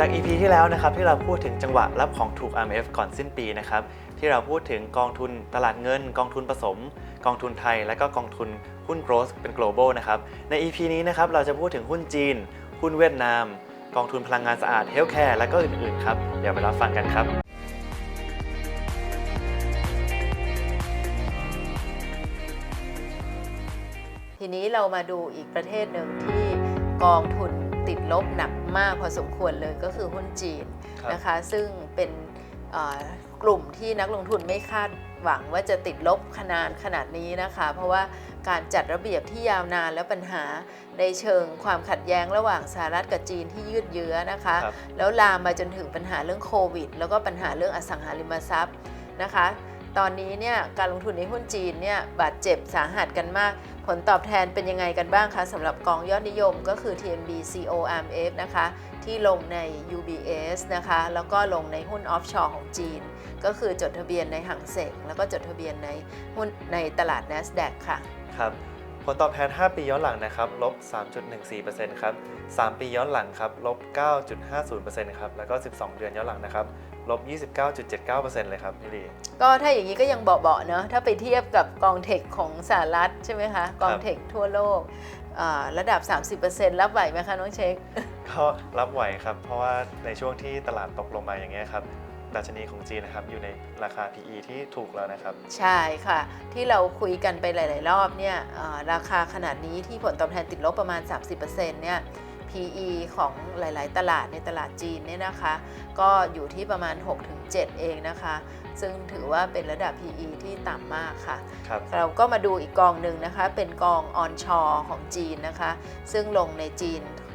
จาก EP ที่แล้วนะครับที่เราพูดถึงจังหวะรับของถูก RMF ก่อนสิ้นปีนะครับที่เราพูดถึงกองทุนตลาดเงิน กองทุนผสม กองทุนไทย และก็กองทุนหุ้น growth เป็น global นะครับใน EP นี้นะครับเราจะพูดถึงหุ้นจีน หุ้นเวียดนาม กองทุนพลังงานสะอาด healthcare และก็อื่นๆครับเดี๋ยวไปรับฟังกันครับทีนี้เรามาดูอีกประเทศหนึ่งที่กองทุนติดลบหนัก มากพอสมควรเลยก็คือหุ้นจีนครับนะคะซึ่งเป็นเอ่อกลุ่มที่นักลงทุนไม่คาดหวังว่าจะติดลบขนาดขนาดนี้นะคะ เพราะว่าการจัดระเบียบที่ยาวนานและปัญหาในเชิงความขัดแย้งระหว่างสหรัฐกับจีนที่ยืดเยื้อนะคะครับแล้วลามมาจนถึงปัญหาเรื่องโควิด แล้วก็ปัญหาเรื่องอสังหาริมทรัพย์นะคะ ตอนนี้เนี่ยการลงทุนในหุ้นจีนเนี่ยบาดเจ็บสาหัสกันมาก ผลตอบแทนเป็นยังไงกันบ้างคะสำหรับกองยอดนิยมก็คือ TMB CORMF นะคะ ที่ลงใน UBS นะคะ แล้วก็ลงในหุ้นออฟชอร์ของจีน ก็คือจดทะเบียนในหังเสงแล้วก็จดทะเบียนในหุ้นในตลาด NASDAQ ค่ะ ครับ ลตอบแทน 5 ปีย้อนหลังนะครับลบ 3.14%ครับ 3 ปีย้อนหลังครับลบ 9.50%ครับ แล้วก็ 12 เดือนย้อนหลังนะครับลบ 29.79%เลยครับพี่ลีก็ถ้าอย่างนี้ก็ยังเบาๆเนอะถ้าไปเทียบกับกองเทคของสหรัฐใช่ไหมคะกองเทคทั่วโลกอ่าระดับ 30%รับไหวไหมคะน้องเช็คก็รับไหวครับ เพราะว่าในช่วงที่ตลาดตกลงมาอย่างเงี้ยครับ ดัชนีของจีนนะครับอยู่ในราคา PE ที่ถูกแล้วนะครับ ใช่ค่ะ ที่เราคุยกันไปหลาย ๆ รอบเนี่ยเอ่อราคาขนาดนี้ที่ผลตอบแทนติดลบประมาณ 30%เนี่ย PE ของหลาย ๆ ตลาดในตลาดจีนเนี่ยนะคะ ก็อยู่ที่ประมาณ 6-7 เองนะคะ ซึ่งถือว่าเป็นระดับ PE ที่ต่ำมากค่ะครับเราก็มาดูอีกกองหนึ่งนะคะ เป็นกองออนชอของจีนนะคะ ซึ่งลงในจีนเอ่อ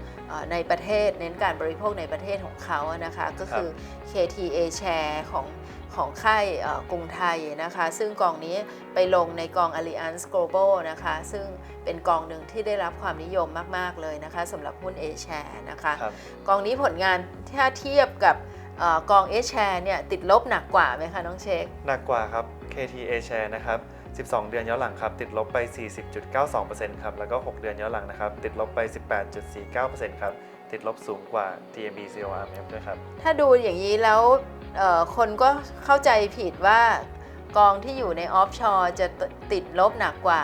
ในประเทศเน้นการบริโภคในประเทศของเขาอะนะคะก็คือ KTA Share ของของค่ายเอ่อกรุงไทยนะคะ ซึ่งกองนี้ไปลงในกอง Alliance Global นะคะ ซึ่งเป็นกองหนึ่งที่ได้รับความนิยมมาก ๆ เลยนะคะสำหรับหุ้น A Share นะคะครับกองนี้ผลงานถ้าเทียบกับเออกอง A Share เนี่ยติดลบหนักกว่าไหมคะน้องเช็คหนักกว่าครับ KTA Share นะครับ 12 เดือนย้อนหลังครับติดลบไป 40.92%ครับแล้วก็ 6 เดือนย้อนหลังนะครับติดลบไป 18.49%ครับติดลบสูงกว่า TMB CORMF ด้วยครับถ้าดูอย่างนี้แล้วคนก็เข้าใจผิดว่ากองที่อยู่ในออฟชอร์จะติดลบหนักกว่า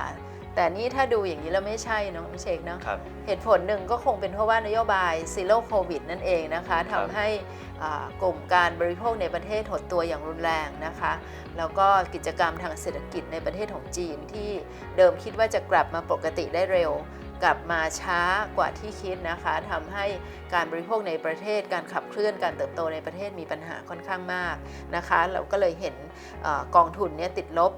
แต่นี่ถ้าดูอย่างนี้แล้วไม่ใช่เนอะไม่เช็คเนาะครับ เหตุผลหนึ่งก็คงเป็นเพราะว่านโยบายซีโร่โควิดนั่นเองนะคะครับทำให้อ่ากลุ่มการบริโภคในประเทศหดตัวอย่างรุนแรงนะคะ แล้วก็กิจกรรมทางเศรษฐกิจในประเทศของจีนที่เดิมคิดว่าจะกลับมาปกติได้เร็ว กลับมาช้ากว่าที่คิดนะคะทำให้การบริโภคในประเทศ การขับเคลื่อนการเติบโตในประเทศมีปัญหาค่อนข้างมากนะคะ เราก็เลยเห็นอกองทุนเนี่ยติดลบ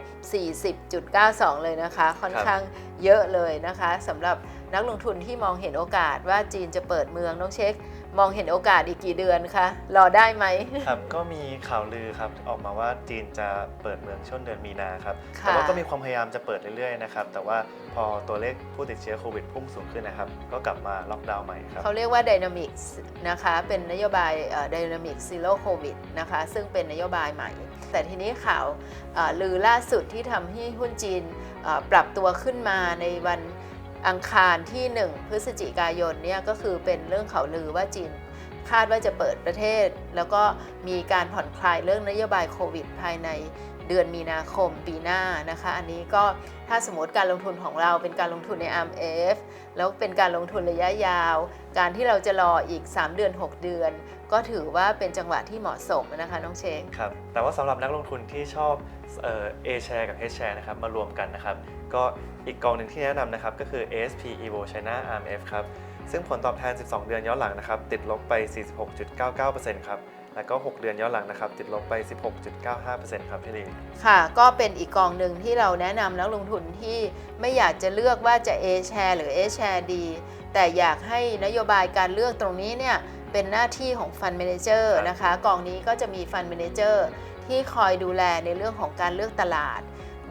40.92 เลยนะคะ ค่อนข้างเยอะเลยนะคะสำหรับ นักลงทุนที่มองเห็นโอกาสว่าจีนจะเปิดเมืองน้องเช็ค มองเห็นโอกาสอีกกี่เดือนคะรอได้ไหมครับก็มีข่าวลือครับออกมาว่าจีนจะเปิดเมืองช่วงเดือนมีนาครับค่ะแต่ว่าก็มีความพยายามจะเปิดเรื่อยๆนะครับแต่ว่าพอตัวเลขผู้ติดเชื้อโควิดพุ่งสูงขึ้นนะครับก็กลับมาล็อกดาวน์ใหม่ครับเขาเรียกว่า Dynamics นะคะเป็นนโยบาย Dynamic Zero Covid นะคะซึ่งเป็นนโยบายใหม่ แต่ทีนี้ข่าวเอ่อลือล่าสุดที่ทำให้หุ้นจีนเอ่อปรับตัวขึ้นมาในวัน อังคารที่ 1 พฤศจิกายนเนี่ยก็คือเป็นเรื่องข่าวลือว่าจีนคาดว่าจะเปิดประเทศ แล้วก็มีการผ่อนคลายเรื่องนโยบายโควิด ภายในเดือนมีนาคมปีหน้านะคะ อันนี้ก็ถ้าสมมติการลงทุนของเราเป็นการลงทุนใน RMF แล้วเป็นการลงทุนระยะยาว การที่เราจะรออีก 3 เดือน 6 เดือน ก็ถือว่าเป็นจังหวะที่เหมาะสมนะคะน้องเชงครับแต่ว่าสำหรับนักลงทุนที่ชอบเอ่อ A share กับ H share นะครับมารวมกันนะครับ ก็อีกกองหนึ่งที่แนะนำนะครับก็คือ ASP Evo China RMF ครับ ซึ่งผลตอบแทน 12 เดือนย้อนหลังนะครับติดลบไป 46.99%ครับแล้วก็ 6 เดือนย้อนหลังนะครับ ติดลบไป 16.95%ครับพี่ลีค่ะ ก็เป็นอีกกองหนึ่งที่เราแนะนำนักลงทุนที่ไม่อยากจะเลือกว่าจะ A share หรือ A share ดี แต่อยากให้นโยบายการเลือกตรงนี้เนี่ย เป็นหน้าที่ของ Fund Manager ครับนะคะ กองนี้ก็จะมี Fund Manager ที่คอยดูแลในเรื่องของการเลือกตลาด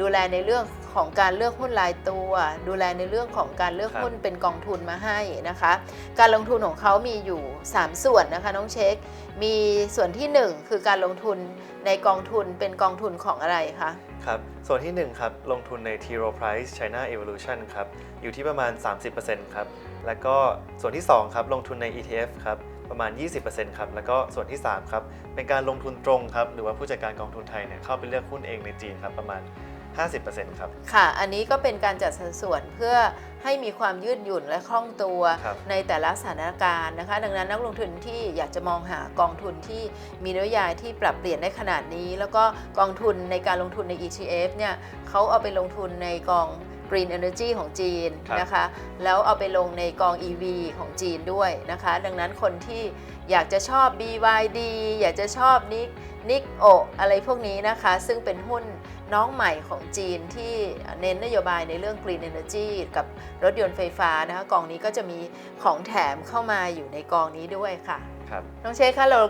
ดูแลในเรื่องของการเลือกหุ้นรายตัว ดูแลในเรื่องของการเลือกครับหุ้นเป็นกองทุนมาให้นะคะ การลงทุนของเขามีอยู่ 3 ส่วนนะคะน้องเช็ค มีส่วนที่ 1 คือการลงทุนในกองทุนเป็นกองทุนของอะไรคะครับส่วนที่ 1 ครับ ลงทุนใน T Rowe Price China Evolution ครับ อยู่ที่ประมาณ 30%ครับ แล้วก็ส่วนที่ 2 ครับ ลงทุนใน ETF ครับ ประมาณ 20%ครับ แล้วก็ส่วนที่ 3 ครับ เป็นการลงทุนตรงครับ หรือว่าผู้จัดการกองทุนไทยเนี่ยเข้าไปเลือกหุ้นเองในจีนครับ ประมาณ 50%ครับ ค่ะ อันนี้ก็เป็นการจัดสัดส่วนเพื่อให้มีความยืดหยุ่นและคล่องตัวครับ ในแต่ละสถานการณ์นะคะ ดังนั้นนักลงทุนที่อยากจะมองหากองทุนที่มีนโยบายที่ปรับเปลี่ยนได้ขนาดนี้ แล้วก็กองทุนในการลงทุนใน ETF เนี่ยเขาเอาไปลงทุนในกอง Green Energy ของจีนครับ นะคะ แล้วเอาไปลงในกอง EV ของจีนด้วยนะคะ ดังนั้นคนที่อยากจะชอบ BYD อยากจะชอบนิกนิกโออะไรพวกนี้นะคะ ซึ่งเป็นหุ้น น้องใหม่ของจีนที่เน้นนโยบายในเรื่อง Green Energy กับรถยนต์ไฟฟ้านะคะกองนี้ก็จะมีของแถมเข้ามาอยู่ในกองนี้ด้วยค่ะ ครับ น้องเชคคะเรา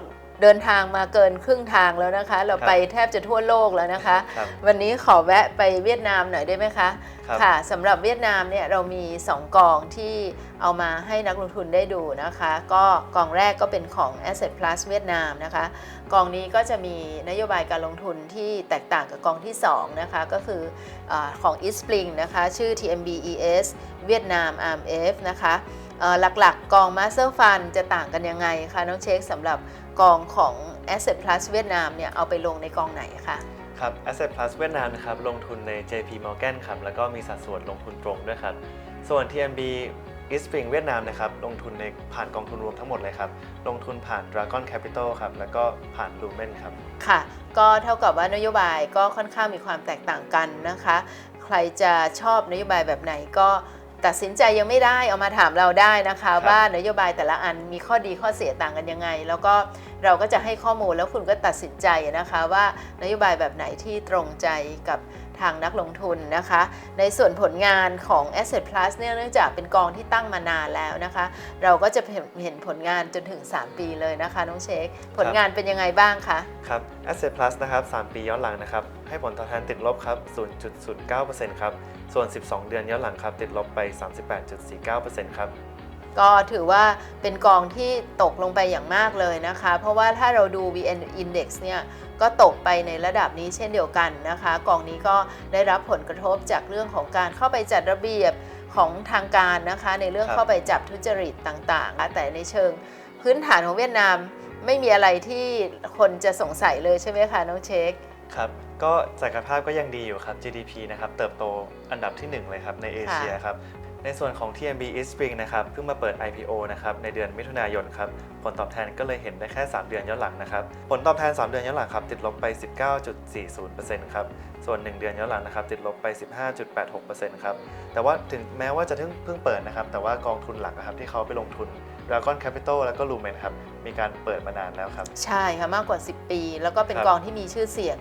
เดินทางมาเกินครึ่งทางแล้วนะคะ เราครับไปแทบจะทั่วโลกแล้วนะคะครับวันนี้ขอแวะไปเวียดนามหน่อยได้ไหมคะครับค่ะสำหรับเวียดนามเนี่ยเรามี 2 กองที่เอามาให้นักลงทุนได้ดูนะคะ ก็กองแรกก็เป็นของ Asset Plus เวียดนามนะคะ กองนี้ก็จะมีนโยบายการลงทุนที่แตกต่างกับกองที่ 2 นะคะ ก็คืออาของ e a s t Spring นะคะ ชื่อ TMBES เวียดนาม RMF นะคะเอ่อ หลักๆ กอง Master Fund จะต่างกันยังไงคะน้องเช็คสำหรับกองของ Asset Plus เวียดนามเนี่ยเอาไปลงในกองไหนคะครับ Asset Plus เวียดนามนะครับลงทุนใน JP Morgan ครับแล้วก็มีสัดส่วนลงทุนตรงด้วยครับ ส่วน TMB East Spring เวียดนามนะครับลงทุนในผ่านกองทุนรวมทั้งหมดเลยครับลงทุนผ่าน Dragon Capital ครับแล้วก็ผ่าน Lumen ครับค่ะ ก็เท่ากับว่านโยบายก็ค่อนข้างมีความแตกต่างกันนะคะ ใครจะชอบนโยบายแบบไหนก็ ตัดสินใจยังไม่ได้เอามาถามเราได้นะคะครับว่านโยบายแต่ละอันมีข้อดีข้อเสียต่างกันยังไง แล้วก็เราก็จะให้ข้อมูลแล้วคุณก็ตัดสินใจนะคะว่านโยบายแบบไหนที่ตรงใจกับ ทางนักลงทุนนะคะ ในส่วนผลงานของ Asset Plus เนี่ยเนื่องจากเป็นกองที่ตั้งมานานแล้วนะคะ เราก็จะเห็นผลงานจนถึง 3 ปีเลยนะคะน้องเชค ผลงานเป็นยังไงบ้างคะ ครับ Asset Plus นะครับ 3 ปีย้อนหลังนะครับ ให้ผลตอบแทนติดลบครับ 0.09%ครับ ส่วน 12 เดือนย้อนหลังครับ ติดลบไป 38.49%ครับ ก็ถือว่าเป็นกองที่ตกลงไปอย่างมากเลยนะคะ เพราะว่าถ้าเราดู VN Index เนี่ยก็ตกไปในระดับนี้เช่นเดียวกันนะคะ กองนี้ก็ได้รับผลกระทบจากเรื่องของการเข้าไปจัดระเบียบของทางการนะคะ ในเรื่องครับเข้าไปจับทุจริตต่างๆ แต่ในเชิงพื้นฐานของเวียดนามไม่มีอะไรที่คนจะสงสัยเลยใช่ไหมคะน้องเช็คครับก็ศักยภาพก็ยังดีอยู่ครับ GDP นะครับเติบโตอันดับที่ 1 เลยครับในเอเชียครับ ในส่วนของ TMB East Spring นะครับเพิ่งมาเปิด IPO นะครับในเดือนมิถุนายนครับผลตอบแทนก็เลยเห็นได้แค่ 3 เดือนย้อนหลังนะครับผลตอบแทน 3 เดือนย้อนหลังครับติดลบไป 19.40%ครับส่วน 1 เดือนย้อนหลังนะครับติดลบไป 15.86%ครับแต่ว่าถึงแม้ว่าจะเพิ่งเพิ่งเปิดนะครับแต่ว่ากองทุนหลักนะครับที่เขาไปลงทุน Dragon Capital แล้วก็ Lumen ครับมีการเปิดมานานแล้วครับ ใช่ค่ะมากกว่า 10 ปี แล้วก็เป็นครับกองที่มีชื่อเสียง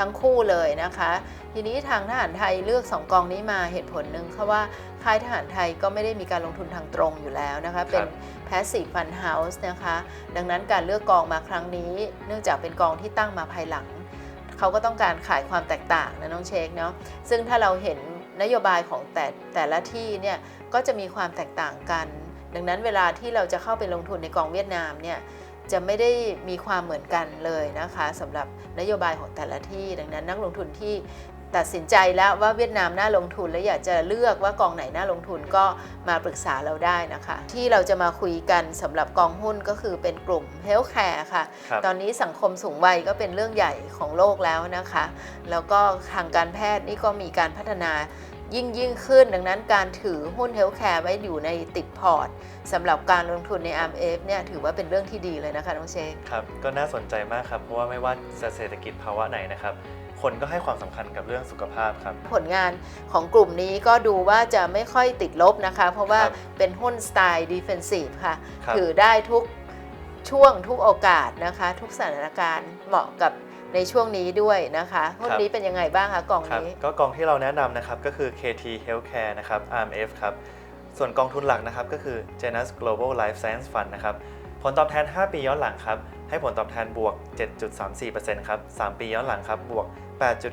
ทั้งคู่เลยนะคะ ทีนี้ทางทหารไทยเลือก 2 กองนี้มาเหตุผลหนึ่งเพราะว่าค่ายทหารไทยก็ไม่ได้มีการลงทุนทางตรงอยู่แล้วนะคะ เป็น passive fund house นะคะ ดังนั้นการเลือกกองมาครั้งนี้ เนื่องจากเป็นกองที่ตั้งมาภายหลัง เขาก็ต้องการขายความแตกต่างนะน้องเชคเนาะซึ่งถ้าเราเห็นนโยบายของแต่แต่ละที่เนี่ยก็จะมีความแตกต่างกัน ดังนั้นเวลาที่เราจะเข้าไปลงทุนในกองเวียดนามเนี่ย จะไม่ได้มีความเหมือนกันเลยนะคะสำหรับนโยบายของแต่ละที่ดังนั้น นักลงทุนที่ตัดสินใจแล้วว่าเวียดนามน่าลงทุนและอยากจะเลือกว่ากองไหนน่าลงทุนก็มาปรึกษาเราได้นะคะ ที่เราจะมาคุยกันสำหรับกองหุ้นก็คือเป็นกลุ่ม Healthcare ค่ะครับตอนนี้สังคมสูงวัยก็เป็นเรื่องใหญ่ของโลกแล้วนะคะ แล้วก็ทางการแพทย์นี่ก็มีการพัฒนา ยิ่งยิ่งขึ้น ดังนั้นการถือหุ้นเฮลท์แคร์ไว้อยู่ในติดพอร์ตสำหรับการลงทุนใน RMF เนี่ยถือว่าเป็นเรื่องที่ดีเลยนะคะน้องเชคครับ ก็น่าสนใจมากครับ เพราะว่าไม่ว่าจะเศรษฐกิจภาวะไหนนะครับ คนก็ให้ความสำคัญกับเรื่องสุขภาพครับ ผลงานของกลุ่มนี้ก็ดูว่าจะไม่ค่อยติดลบนะคะ เพราะว่าครับเป็นหุ้นสไตล์ดิเฟนซีฟค่ะครับถือได้ทุกช่วงทุกโอกาสนะคะ ทุกสถานการณ์เหมาะกับ ในช่วงนี้ด้วยนะคะหุ้นนี้เป็นยังไงบ้างคะกองครับนี้ก็กองที่เราแนะนำนะครับก็คือ KT Healthcare นะครับ RMF ครับส่วนกองทุนหลักนะครับก็คือ Janus Global Life Science Fund นะครับผลตอบแทน 5 ปีย้อนหลังครับให้ผลตอบแทนบวก 7.34%ครับ 3 ปีย้อนหลังครับบวก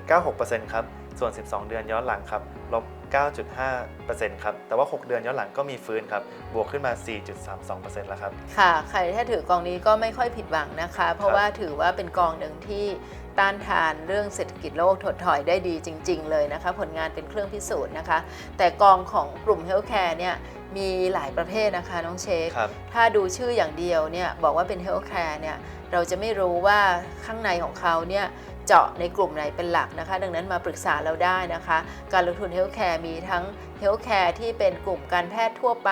8.96%ครับ ส่วน 12 เดือนย้อนหลังครับลบ 9.5%ครับ แต่ว่า 6 เดือนย้อนหลังก็มีฟื้นครับ บวกขึ้นมา 4.32%แล้วครับ ค่ะ ใครถ้าถือกองนี้ก็ไม่ค่อยผิดหวังนะคะ เพราะครับว่าถือว่าเป็นกองหนึ่งที่ต้านทานเรื่องเศรษฐกิจโลกถดถอยได้ดีจริง ๆ เลยนะคะ ผลงานเป็นเครื่องพิสูจน์นะคะ แต่กองของกลุ่มเฮลท์แคร์เนี่ยมีหลายประเภทนะคะน้องเชคครับถ้าดูชื่ออย่างเดียวเนี่ยบอกว่าเป็นเฮลท์แคร์เนี่ยเราจะไม่รู้ว่าข้างในของเขาเนี่ย เจาะในกลุ่มไหนเป็นหลักนะคะ ดังนั้นมาปรึกษาเราได้นะคะ การลงทุนเฮลท์แคร์มีทั้งเฮลท์แคร์ที่เป็นกลุ่มการแพทย์ทั่วไป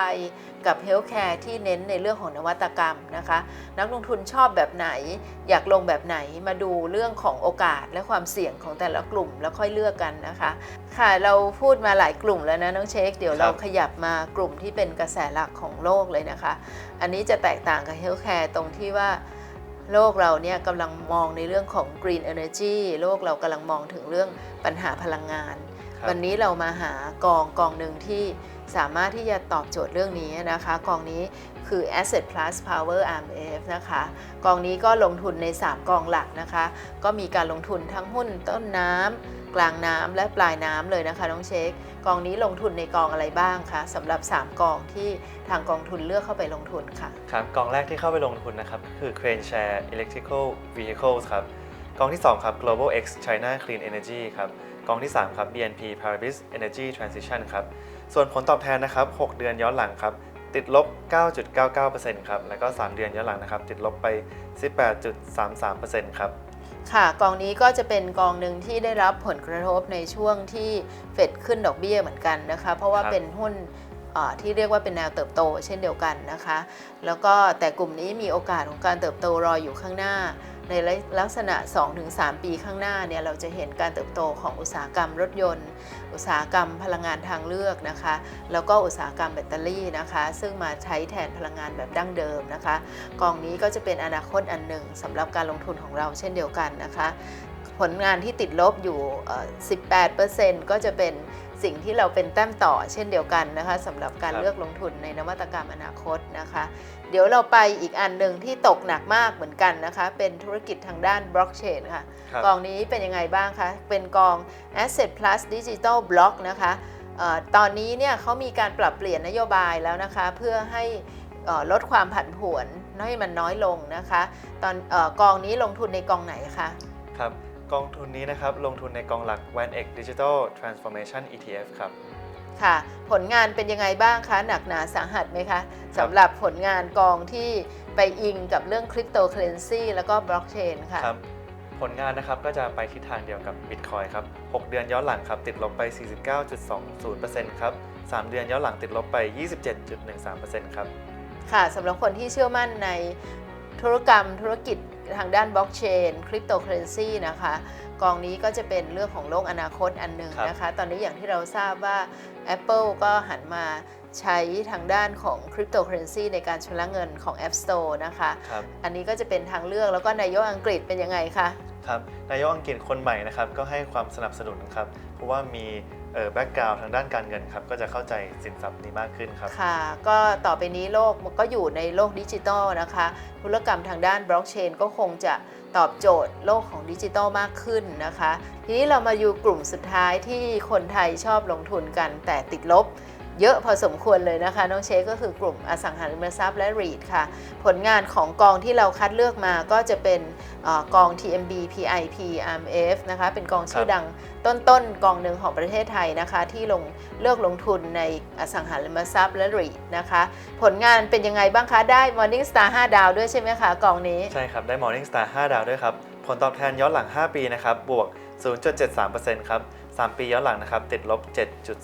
กับเฮลท์แคร์ที่เน้นในเรื่องของนวัตกรรมนะคะ นักลงทุนชอบแบบไหน อยากลงแบบไหนมาดูเรื่องของโอกาสและความเสี่ยงของแต่ละกลุ่มแล้วค่อยเลือกกันนะคะ ค่ะเราพูดมาหลายกลุ่มแล้วนะน้องเช็คเดี๋ยวครับเราขยับมากลุ่มที่เป็นกระแสหลักของโลกเลยนะคะ อันนี้จะแตกต่างกับเฮลท์แคร์ตรงที่ว่า โลกเราเนี่ยกำลังมองในเรื่องของ Green Energy โลกเรากำลังมองถึงเรื่องปัญหาพลังงานครับวันนี้เรามาหากองกองหนึ่งที่ สามารถที่จะตอบโจทย์เรื่องนี้นะคะ กองนี้คือ Asset Plus Power RMF นะคะ กองนี้ก็ลงทุนใน 3 กองหลักนะคะ ก็มีการลงทุนทั้งหุ้นต้นน้ำกลางน้ำและปลายน้ำเลยนะคะน้องเช็คกองนี้ลงทุนในกองอะไรบ้างคะสำหรับ 3 กองที่ทางกองทุนเลือกเข้าไปลงทุนค่ะ ครับ กองแรกที่เข้าไปลงทุนนะครับก็คือ Crane Share Electrical Vehicles ครับ กองที่ 2 ครับ Global X China Clean Energy ครับ กองที่ 3 ครับ BNP Paribas Energy Transition ครับ ส่วนผลตอบแทนนะครับ 6 เดือนย้อนหลังครับ ติดลบ 9.99%ครับ แล้วก็ 3 เดือนย้อนหลังนะครับ ติดลบไป 18.33%ครับ ค่ะกองนี้ก็จะเป็นกองหนึ่งที่ได้รับผลกระทบในช่วงที่เฟดขึ้นดอกเบี้ยเหมือนกันนะคะ เพราะว่าครับ เป็นหุ้นเอ่อที่เรียกว่าเป็นแนวเติบโตเช่นเดียวกันนะคะ แล้วก็แต่กลุ่มนี้มีโอกาสของการเติบโตรออยู่ข้างหน้า ในลักษณะ 2-3 ปีข้างหน้าเนี่ยเราจะเห็นการเติบโตของอุตสาหกรรมรถยนต์ อุตสาหกรรมพลังงานทางเลือกนะคะ แล้วก็อุตสาหกรรมแบตเตอรี่นะคะ ซึ่งมาใช้แทนพลังงานแบบดั้งเดิมนะคะ กองนี้ก็จะเป็นอนาคตอันหนึ่งสำหรับการลงทุนของเราเช่นเดียวกันนะคะ ผลงานที่ติดลบอยู่เอ่อ18%ก็จะเป็น สิ่งที่เราเป็นแต้มต่อเช่นเดียวกันนะคะสำหรับการครับ เลือกลงทุนในนวัตกรรมอนาคตนะคะ เดี๋ยวเราไปอีกอันหนึ่งที่ตกหนักมากเหมือนกันนะคะ เป็นธุรกิจทางด้านบล็อกเชนค่ะ ครับ กองนี้เป็นยังไงบ้างคะ เป็นกอง Asset Plus Digital Block นะคะเออตอนนี้เนี่ยเขามีการปรับเปลี่ยนนโยบายแล้วนะคะ เพื่อให้เอ่อลดความผันผวนให้มันน้อยลงนะคะ ตอนเออกองนี้ลงทุนในกองไหนคะ ครับ กองทุนนี้นะครับลงทุนในกองหลัก VanEck Digital Transformation ETF ครับ ค่ะ ผลงานเป็นยังไงบ้างคะ หนักหนาสาหัสไหมคะสำหรับผลงานกองที่ไปอิงกับเรื่องคริปโตเคอเรนซีแล้วก็บล็อกเชนค่ะครับผลงานนะครับก็จะไปทิศทางเดียวกับ Bitcoin ครับ 6 เดือนย้อนหลังครับ ติดลบไป 49.20%ครับ 3 เดือนย้อนหลังติดลบไป 27.13%ครับ ค่ะสำหรับคนที่เชื่อมั่นในธุรกรรมธุรกิจ ทางด้านบล็อกเชนคริปโตเคอเรนซีนะคะกองนี้ก็จะเป็นเรื่องของโลกอนาคตอันหนึ่งครับนะคะ ตอนนี้อย่างที่เราทราบว่า Apple ก็หันมาใช้ทางด้านของคริปโตเคอเรนซีในการชำระเงินของ App Store นะคะครับอันนี้ก็จะเป็นทางเลือกแล้วก็นายกอังกฤษเป็นยังไงคะครับนายกอังกฤษคนใหม่นะครับก็ให้ความสนับสนุนครับเพราะว่ามีเอ่อ แบ็กกราวทางด้านการเงินครับก็จะเข้าใจสินทรัพย์นี้มากขึ้นครับค่ะ ก็ต่อไปนี้โลกมันก็อยู่ในโลกดิจิทัลนะคะ ธุรกรรมทางด้านบล็อกเชนก็คงจะตอบโจทย์โลกของดิจิทัลมากขึ้นนะคะ ทีนี้เรามาอยู่กลุ่มสุดท้ายที่คนไทยชอบลงทุนกันแต่ติดลบ เยอะพอสมควรเลยนะคะ น้องเชคก็คือกลุ่มอสังหาริมทรัพย์และรีดค่ะ ผลงานของกองที่เราคัดเลือกมาก็จะเป็นออกอง TMB PIP RMF นะคะเป็นกองชื่อดังต้นๆ กองหนึ่งของประเทศไทยนะคะ ที่ลงเลือกลงทุนในอสังหาริมทรัพย์และรีดนะคะ ผลงานเป็นยังไงบ้างคะ ได้ Morning Star 5 ดาวด้วยใช่ไหมคะกองนี้ ใช่ครับ ได้ Morning Star 5 ดาวด้วยครับ ผลตอบแทนย้อนหลัง 5 ปีนะครับบวก 0.73%ครับ 3 ปีย้อนหลังนะครับติดลบ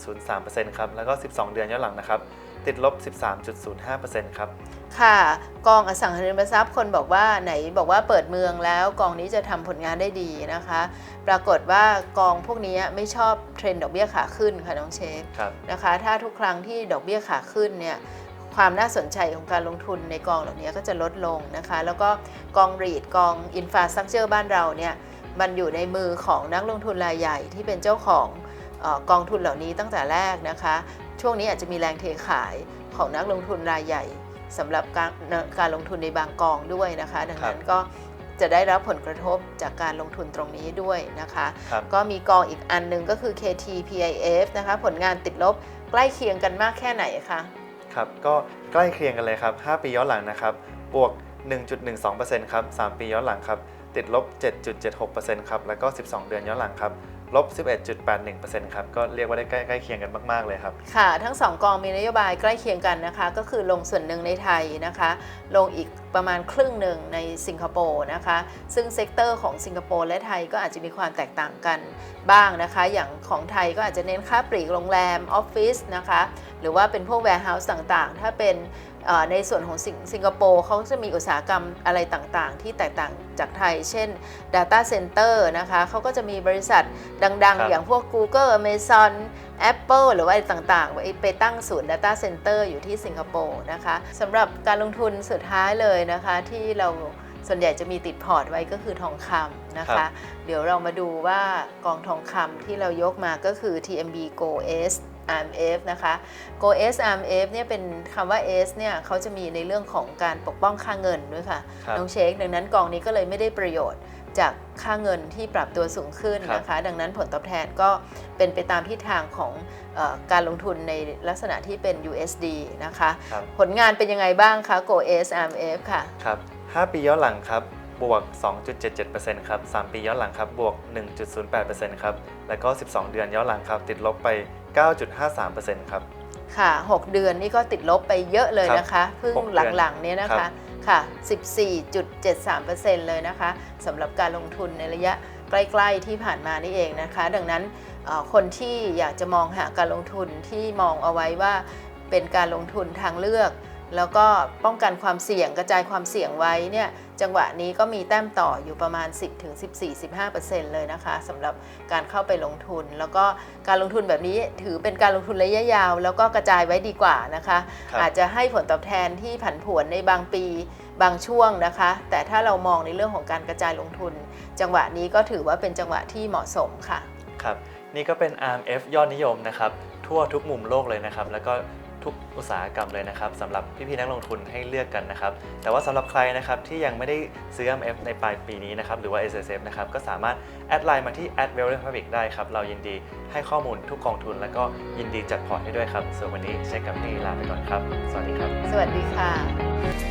7.03%ครับแล้วก็ 12 เดือนย้อนหลังนะครับติดลบ 13.05%ครับค่ะ กองอสังหาริมทรัพย์คนบอกว่าไหนบอกว่าเปิดเมืองแล้วกองนี้จะทำผลงานได้ดีนะคะ ปรากฏว่ากองพวกนี้ไม่ชอบเทรนด์ดอกเบี้ยขาขึ้นค่ะน้องเชฟครับนะคะ ถ้าทุกครั้งที่ดอกเบี้ยขาขึ้นเนี่ยความน่าสนใจของการลงทุนในกองเหล่านี้ก็จะลดลงนะคะ แล้วก็กองรีดกองอินฟาสตรักเจอร์บ้านเราเนี่ย มันอยู่ในมือของนักลงทุนรายใหญ่ที่เป็นเจ้าของเออกองทุนเหล่านี้ตั้งแต่แรกนะคะ ช่วงนี้อาจจะมีแรงเทขายของนักลงทุนรายใหญ่สำหรับการการลงทุนในบางกองด้วยนะคะ ดังนั้นก็จะได้รับผลกระทบจากการลงทุนตรงนี้ด้วยนะคะครับก็มีกองอีกอันหนึ่งก็คือ KTPIF นะคะ ผลงานติดลบใกล้เคียงกันมากแค่ไหนคะครับก็ใกล้เคียงกันเลยครับ 5 ปีย้อนหลังนะครับ บวก 1.12%ครับ 3 ปีย้อนหลังครับ ติดลบ 7.76%ครับ แล้วก็ 12 เดือนย้อนหลังครับลบ 11.81%ครับ ก็เรียกว่าได้ใกล้ใกล้เคียงกันมาก ๆ เลยครับ ค่ะ ทั้งสองกองมีนโยบายใกล้เคียงกันนะคะ ก็คือลงส่วนหนึ่งในไทยนะคะ ลงอีกประมาณครึ่งหนึ่งในสิงคโปร์นะคะ ซึ่งเซกเตอร์ของสิงคโปร์และไทยก็อาจจะมีความแตกต่างกันบ้างนะคะ อย่างของไทยก็อาจจะเน้นค้าปลีกโรงแรม ออฟฟิศนะคะ หรือว่าเป็นพวก warehouse ต่างๆ ถ้าเป็น ในส่วนของสิงสิงคโปร์เขาจะมีอุตสาหกรรมอะไรต่างๆ ที่แตกต่างจากไทย เช่น Data Center นะคะเขาก็จะมีบริษัทดังครับๆอย่างพวก Google Amazon Apple หรือว่าอะไรต่างๆไปไปตั้งศูนย์ Data Center อยู่ที่สิงคโปร์นะคะสำหรับการลงทุนสุดท้ายเลยนะคะที่เราส่วนใหญ่จะมีติดพอร์ตไว้ก็คือทองคำนะครัคะบเดี๋ยวเรามาดูว่ากองทองคำที่เรายกมาก็คือ TMB Go S RMF นะคะ Go S RMF เนี่ยเป็นคำว่า S เนี่ยเขาจะมีในเรื่องของการปกป้องค่าเงินด้วยค่ะครับน้องเชคดังนั้นกองนี้ก็เลยไม่ได้ประโยชน์จากค่าเงินที่ปรับตัวสูงขึ้นครับนะคะ ดังนั้นผลตอบแทนก็เป็นไปตามทิศทางของเออการลงทุนในลักษณะที่เป็น USD นะคะครับผลงานเป็นยังไงบ้างคะ Go S RMF ค่ะครับ 5 ปีย้อนหลังครับบวก 2.77%ครับ 3 ปีย้อนหลังครับ บวก 1.08%ครับ แล้วก็ 12 เดือนย้อนหลังครับ ติดลบไป 9.53%ครับ ค่ะ 6 เดือนนี่ก็ติดลบไปเยอะเลยนะคะเพิ่งหกเดือนหลังๆเนี่ยนะครัคะบค่ะ 14.73%เลยนะคะสำหรับการลงทุนในระยะใกล้ๆที่ผ่านมานี่เองนะคะ ดังนั้นเอ่อคนที่อยากจะมองหาการลงทุนที่มองเอาไว้ว่าเป็นการลงทุนทางเลือก แล้วก็ป้องกันความเสี่ยงกระจายความเสี่ยงไว้เนี่ย จังหวะนี้ก็มีแต้มต่ออยู่ประมาณ 10-14-15%เลยนะคะสำหรับการเข้าไปลงทุน แล้วก็การลงทุนแบบนี้ถือเป็นการลงทุนระยะยาว แล้วก็กระจายไว้ดีกว่านะคะครับอาจจะให้ผลตอบแทนที่ผันผวนในบางปีบางช่วงนะคะ แต่ถ้าเรามองในเรื่องของการกระจายลงทุน จังหวะนี้ก็ถือว่าเป็นจังหวะที่เหมาะสมค่ะครับนี่ก็เป็น RMF ยอดนิยมนะครับทั่วทุกมุมโลกเลยนะครับ แล้วก็ ทุกอุตสาหกรรมเลยนะครับสำหรับพี่ๆนักลงทุนให้เลือกกันนะครับ แต่ว่าสำหรับใครนะครับที่ยังไม่ได้ซื้อ MF ในปลายปีนี้นะครับหรือว่า S S F นะครับก็สามารถแอดไลน์มาที่ a d w e l l Republic ได้ครับ เรายินดีให้ข้อมูลทุกกองทุน แล้วก็ยินดีจัดพอร์ตให้ด้วยครับส่วนวันนี้เช็คกับพี่ลาไปก่อนครับ สวัสดีครับ สวัสดีค่ะ